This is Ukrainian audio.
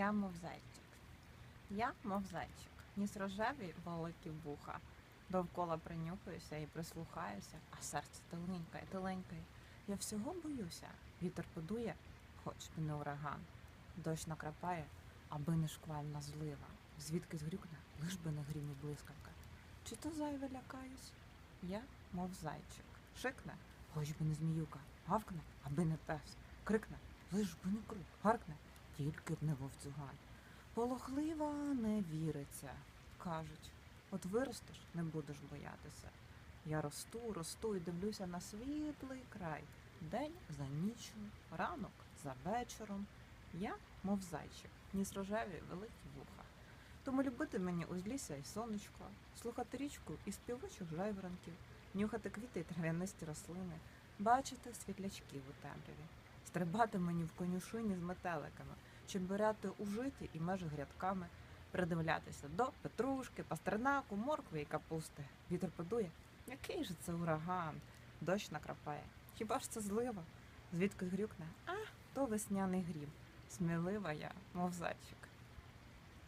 Я мов зайчик. Я мов зайчик. Ніс рожеві великі вуха. Довкола принюхаюся і прислухаюся, а серце теленькає, теленькає. Я всього боюся. Вітер подує, хоч би не ураган. Дощ накрапає, аби не шквальна злива. Звідки згрюкне, лиш би не грім і блискавка. Чи то зайве лякаюсь? Я, мов зайчик. Шикне, хоч би не зміюка. Гавкне, аби не пес. Крикне, лиш би не круг. Гаркне, тільки б не вовцюган. Полохлива не віриться, кажуть. От виростеш, не будеш боятися. Я росту, росту і дивлюся на світлий край. День за ніччю, ранок за вечором. Я, мов зайчик, ніс рожеві великі вуха. Тому любити мені узлісся і сонечко, слухати річку і співочих жайворонків, нюхати квіти і трав'янисті рослини, бачити світлячків у темряві, стрибати мені в конюшині з метеликами, чимбиряти ужити і меж грядками, придивлятися до петрушки, пастернаку, моркви і капусти. Вітер подує. Який же це ураган? Дощ накрапає. Хіба ж це злива? Звідки грюкне? А, то весняний грім. Смілива я, мов зайчик.